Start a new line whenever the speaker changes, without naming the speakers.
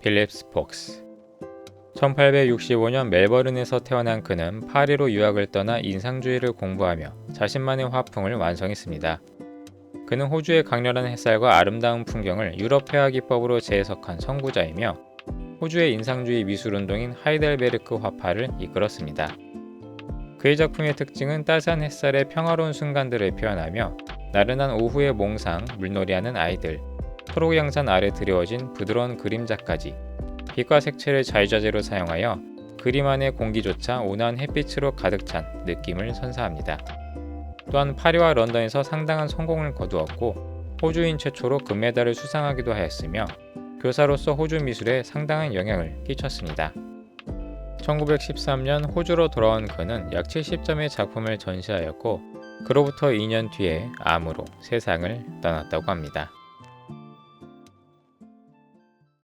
필립스 폭스 1865년 멜버른에서 태어난 그는 파리로 유학을 떠나 인상주의를 공부하며 자신만의 화풍을 완성했습니다. 그는 호주의 강렬한 햇살과 아름다운 풍경을 유럽 회화 기법으로 재해석한 선구자이며 호주의 인상주의 미술 운동인 하이델베르크 화파를 이끌었습니다. 그의 작품의 특징은 따스한 햇살의 평화로운 순간들을 표현하며 나른한 오후의 몽상, 물놀이하는 아이들, 초록양산 아래 드리워진 부드러운 그림자까지 빛과 색채를 자유자재로 사용하여 그림 안의 공기조차 온화한 햇빛으로 가득 찬 느낌을 선사합니다. 또한 파리와 런던에서 상당한 성공을 거두었고 호주인 최초로 금메달을 수상하기도 하였으며 교사로서 호주 미술에 상당한 영향을 끼쳤습니다. 1913년 호주로 돌아온 그는 약 70점의 작품을 전시하였고 그로부터 2년 뒤에 암으로 세상을 떠났다고 합니다.